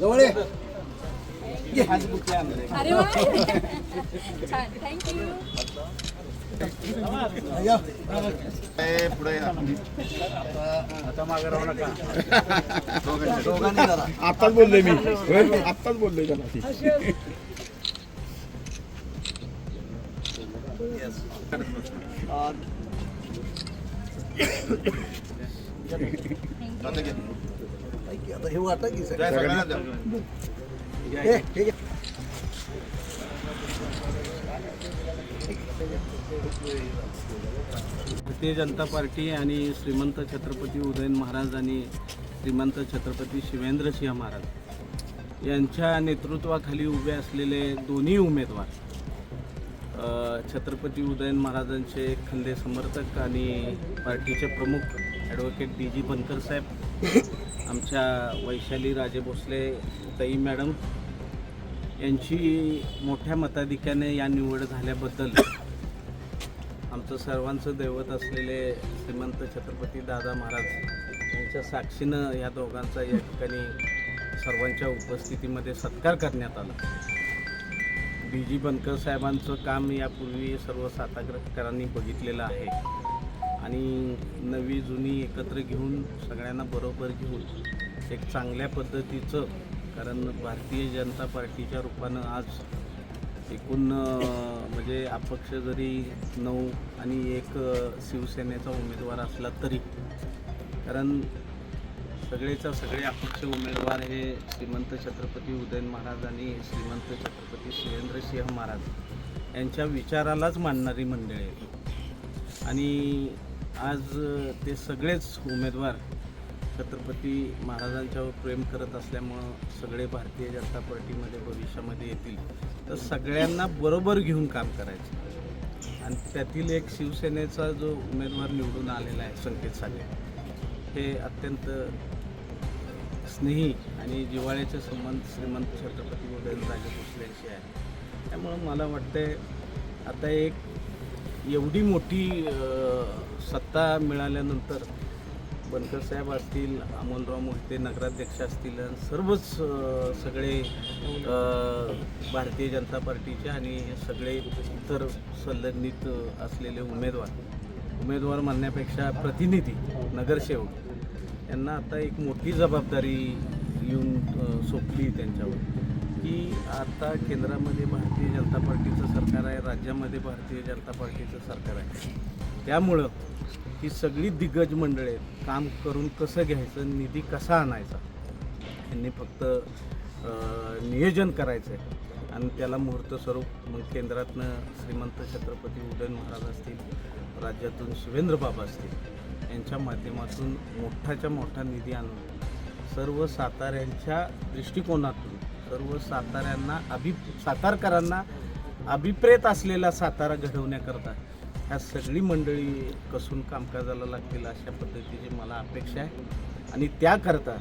जवळ अरे वा छान थँक्यू आताच बोलले मी. आताच बोलले त्याला आता हे वाटा की भारतीय जनता पार्टी आणि श्रीमंत छत्रपती उदयन महाराज आणि श्रीमंत छत्रपती शिवेंद्रसिंह महाराज यांच्या नेतृत्वाखाली उभे असलेले दोन्ही उमेदवार छत्रपती उदयन महाराजांचे खंदे समर्थक आणि पार्टीचे प्रमुख ॲडव्होकेट डी जी बनकर साहेब आमच्या वैशाली राजे भोसले ताई मॅडम यांची मोठ्या मताधिक्याने या निवड झाल्याबद्दल आमचं सर्वांचं दैवत असलेले श्रीमंत छत्रपती दादा महाराज यांच्या साक्षीनं या दोघांचा या ठिकाणी सर्वांच्या उपस्थितीमध्ये सत्कार करण्यात आला. डी जी बनकर साहेबांचं काम यापूर्वी सर्व सातारकरांनी बघितलेलं आहे. आणि नवी जुनी एकत्र घेऊन सगळ्यांना बरोबर घेऊन एक चांगल्या पद्धतीचं कारण भारतीय जनता पार्टीच्या रूपानं आज एकूण म्हणजे अपक्ष जरी नऊ आणि एक शिवसेनेचा उमेदवार असला तरी कारण सगळेच्या सगळे अपक्ष उमेदवार हे श्रीमंत छत्रपती उदयन महाराज आणि श्रीमंत छत्रपती शिवेंद्रसिंह महाराज यांच्या विचारालाच मानणारी मंडळी आहेत. आणि आज ते सगळेच उमेदवार छत्रपती महाराजांच्यावर प्रेम करत असल्यामुळं सगळे भारतीय जनता पार्टीमध्ये भविष्यामध्ये येतील. तर सगळ्यांना बरोबर घेऊन काम करायचं. आणि त्यातील एक शिवसेनेचा जो उमेदवार निवडून आलेला आहे संकेत साले हे अत्यंत स्नेही आणि जिव्हाळ्याचे संबंध श्रीमंत छत्रपती उदयनराजे भोसलेंशी आहे त्यामुळं मला वाटतंय आता एक एवढी मोठी सत्ता मिळाल्यानंतर बनकर साहेब असतील अमोलराव मोहिते नगराध्यक्ष असतील सर्वच सगळे भारतीय जनता पार्टीचे आणि सगळे इतर संलग्नित असलेले उमेदवार उमेदवार म्हणण्यापेक्षा प्रतिनिधी नगरसेवक यांना आता एक मोठी जबाबदारी येऊन सोपली त्यांच्यावर. की आता केंद्रामध्ये भारतीय जनता पार्टीचं सरकार आहे राज्यामध्ये भारतीय जनता पार्टीचं सरकार आहे. त्यामुळं ही सगळी दिग्गज मंडळे काम करून कसं घ्यायचं निधी कसा आणायचा यांनी फक्त नियोजन करायचं आहे आणि त्याला मुहूर्त स्वरूप मग केंद्रातनं श्रीमंत छत्रपती उदयन महाराज असतील राज्यातून शिवेंद्र बाबा असतील यांच्या माध्यमातून मोठाच्या मोठा निधी आणून सर्व साताऱ्यांच्या दृष्टिकोनातून सर्व साताऱ्यांना अभि सातारकरांना अभिप्रेत असलेला सातारा घडवण्याकरता ह्या सगळी मंडळी कसून कामकाजाला लागतील अशा पद्धतीची मला अपेक्षा आहे. आणि त्याकरता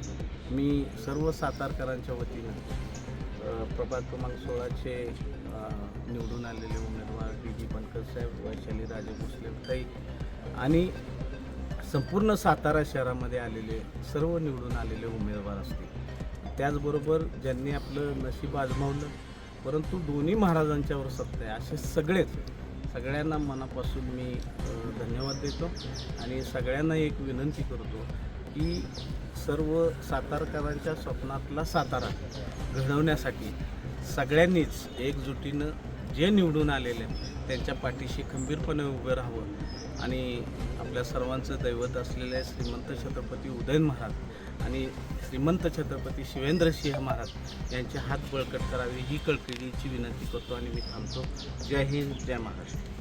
मी सर्व सातारकरांच्या वतीनं प्रभाग क्रमांक सोळाचे निवडून आलेले उमेदवार डी. जी. बनकर साहेब वैशाली राजे भोसले ताई आणि संपूर्ण सातारा शहरामध्ये आलेले सर्व निवडून आलेले उमेदवार असतील. त्याचबरोबर ज्यांनी आपलं नशीब आजमावलं परंतु दोन्ही महाराजांच्यावर सत्ता आहे. असे सगळेच सगळ्यांना मनापासून मी धन्यवाद देतो आणि सगळ्यांना एक विनंती करतो की सर्व सातारकरांच्या स्वप्नातला सातारा घडवण्यासाठी सगळ्यांनीच एकजुटीनं जे निवडून आलेले आहेत, त्यांच्या पाठीशी खंबीरपणे उभं राहावं आणि आपल्या सर्वांचं दैवत असलेले श्रीमंत छत्रपती उदयन महाराज आणि श्रीमंत छत्रपती शिवेंद्रसिंह महाराज यांचे हात बळकट करावे ही कळकळीची विनंती करतो आणि मी थांबतो. जय हिंद जय महाराष्ट्र.